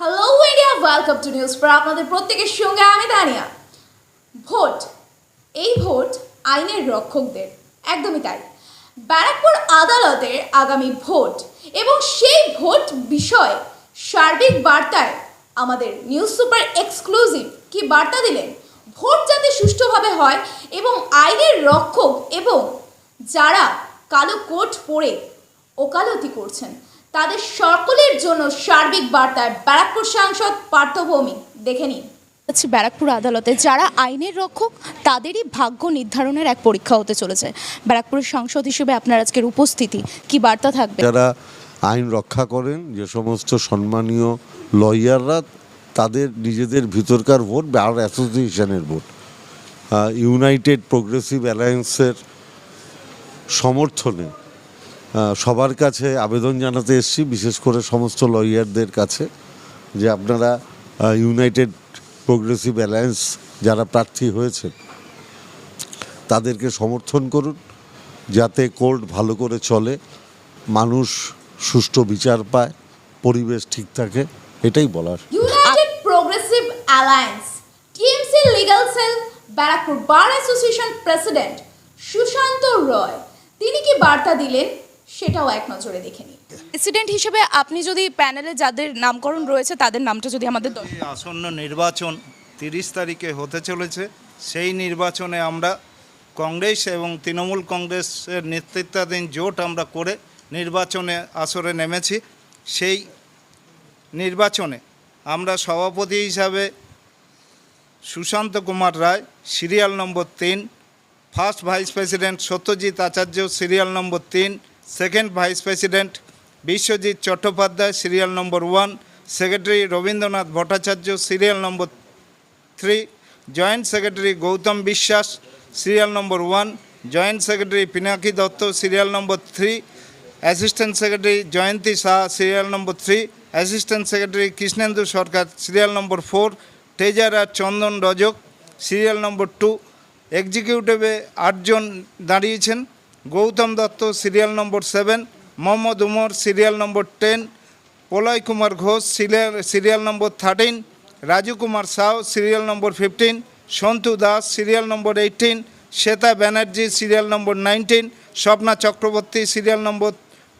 Hello India welcome to news পর আপনাদের প্রত্যেকের সঙ্গে আমি দানিয়া ভোট। এই ভোট আইনের রক্ষকদের। একদমই তাই। ব্যারাকপুর আদালতের আগামী ভোট এবং সেই ভোট বিষয়ে সার্বিক বার্তায় আমাদের নিউজ সুপার এক্সক্লুসিভ কি বার্তা দিলেন? ভোট যাতে সুষ্ঠুভাবে হয় এবং আইনের রক্ষক এবং যারা কালো কোট পরে ওকালতি করছেন তাদের সকলের জন্য সার্বিক বার্তায় ব্যারাকপুর সাংসদ পার্থভৌমিক দেখে নিন। ব্যারাকপুর আদালতে। যারা আইনের রক্ষক তাদেরই ভাগ্য নির্ধারণের এক পরীক্ষা হতে চলেছে। ব্যারাকপুরের সাংসদ হিসেবে আপনার আজকের উপস্থিতি কি বার্তা থাকবে? যারা আইন রক্ষা করেন যে সমস্ত সম্মানীয় লয়াররা তাদের নিজেদের ভিতরকার ভোট বার অ্যাসোসিয়েশনের ভোট। ইউনাইটেড প্রোগ্রেসিভ অ্যালায়েন্সের সমর্থনে সবার কাছে আবেদন জানাতে এসেছি, বিশেষ করে সমস্ত লয়ারদের কাছে, যে আপনারা ইউনাইটেড প্রোগ্রেসিভ অ্যালায়েন্স যারা প্রার্থী হয়েছে তাদেরকে সমর্থন করুন, যাতে কোর্ট ভালো করে চলে, মানুষ সুষ্ঠু বিচার পায়, পরিবেশ ঠিক থাকে, এটাই বলার। United Progressive Alliance TMC legal cell Barrackpore bar association president Sushanta Roy, তিনি কি বার্তা দিলেন? সেটাও এক নজরে দেখে নিন। প্রেসিডেন্ট হিসেবে আপনি যদি প্যানেলে যাদের নামকরণ রয়েছে তাদের নামটা যদি আমাদের আসন্ন নির্বাচন তিরিশ তারিখে হতে চলেছে। সেই নির্বাচনে আমরা কংগ্রেস এবং তৃণমূল কংগ্রেসের নেতৃত্বাধীন জোট আমরা করে নির্বাচনে আসরে নেমেছি। সেই নির্বাচনে আমরা সভাপতি হিসাবে সুশান্ত কুমার রায় সিরিয়াল নম্বর তিন first vice president Satyajit Acharya serial number তিন second vice president Biswajit Chattopadhyay serial number one secretary Rabindranath Bhattacharya serial number three joint secretary Goutam Biswas serial number one joint secretary Pinaki Dutta serial number three assistant secretary Jayanti Shah serial number three assistant secretary Krishnendu Sarkar serial number four treasurer Chandan Rajak serial number two এক্সিকিউটিভে আটজন দাঁড়িয়েছেন। Goutam Dutta serial number seven, Mohammad Umar serial number ten, Pralay Kumar Ghosh serial serial number thirteen, Raju Kumar Shaw serial number fifteen, Santu Das serial number eighteen, Sweta Banerjee serial number nineteen, Swapna Chakraborty serial number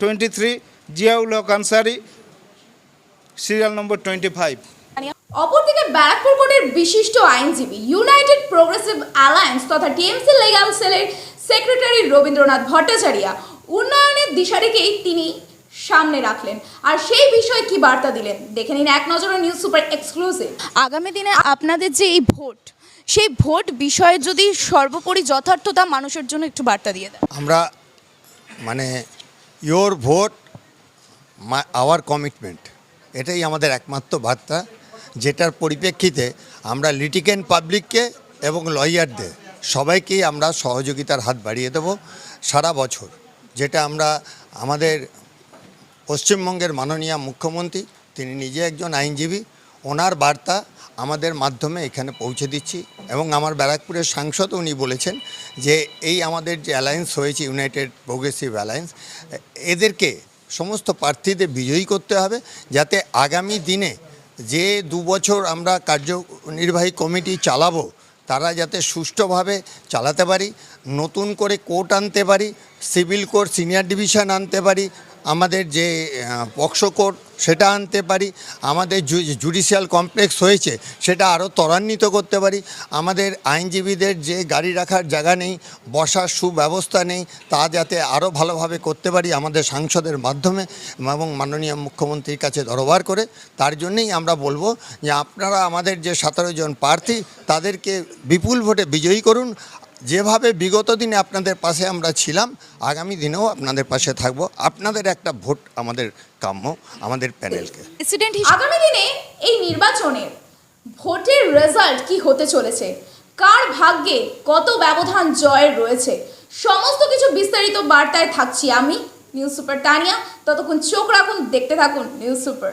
twenty three, Ziaul Haque Ansari serial number twenty five. অপরদিকে ব্যারাকপুর কোর্টের বিশিষ্ট আইনজীবী United Progressive Alliance তথা TMC legal সেলের secretary Rabindranath Bhattacharya উন্নয়নের দিশারিকেই তিনি সামনে রাখলেন। আর সেই বিষয়ে কি বার্তা দিলেন? দেখে নিন এক নজরে নিউজ সুপার এক্সক্লুসিভ। আগামী দিনে আপনাদের যে এই ভোট সেই ভোট বিষয়ে যদি সর্বোপরি যথার্থতা মানুষের জন্য একটু বার্তা দিয়ে দেন। আমরা মানে ইয়োর ভোট আওয়ার কমিটমেন্ট এটাই আমাদের একমাত্র বার্তা যেটার পরিপ্রেক্ষিতে আমরা লিটিকেন পাবলিককে এবং লয়ারদের সবাইকেই আমরা সহযোগিতার হাত বাড়িয়ে দেব সারা বছর। যেটা আমরা আমাদের পশ্চিমবঙ্গের মাননীয় মুখ্যমন্ত্রী, তিনি নিজে একজন আইনজীবী, ওনার বার্তা আমাদের মাধ্যমে এখানে পৌঁছে দিচ্ছি এবং আমার ব্যারাকপুরের সাংসদ উনি বলেছেন যে এই আমাদের যে অ্যালায়েন্স হয়েছে, ইউনাইটেড প্রোগ্রেসিভ অ্যালায়েন্স, এদেরকে সমস্ত প্রার্থীদের বিজয়ী করতে হবে যাতে আগামী দিনে যে দু বছর আমরা কার্যনির্বাহী কমিটি চালাবো তারা যাতে সুষ্ঠুভাবে চালাতে পারি, নতুন করে কোর্ট আনতে পারি, সিভিল কোর্ট, সিনিয়র ডিভিশন আনতে পারি আমাদের যে পক্সো কোর্ট সেটা আনতে পারি, আমাদের জুডিশিয়াল কমপ্লেক্স হয়েছে সেটা আরও ত্বরান্বিত করতে পারি, আমাদের আইনজীবীদের যে গাড়ি রাখার জায়গা নেই, বসার সুব্যবস্থা নেই, তা যাতে আরও ভালোভাবে করতে পারি আমাদের সাংসদের মাধ্যমে এবং মাননীয় মুখ্যমন্ত্রীর কাছে দরবার করে, তার জন্যেই আমরা বলব যে আপনারা আমাদের যে সতেরো জন প্রার্থী, তাদেরকে বিপুল ভোটে বিজয়ী করুন যেভাবে বিগত দিনে আপনাদের পাশে আমরা ছিলাম, আগামী দিনেও আপনাদের পাশে থাকব। আপনাদের একটা ভোট আমাদের কাম্য, আমাদের প্যানেলকে। আগামী দিনে এই নির্বাচনের ভোটের রেজাল্ট কি হতে চলেছে? কার ভাগ্যে কত ব্যবধান জয়ের রয়েছে? সমস্ত কিছু বিস্তারিত বার্তায় থাকছি আমি নিউজ সুপার তানিয়া ততক্ষণ চোখ রাখুন, দেখতে থাকুন news super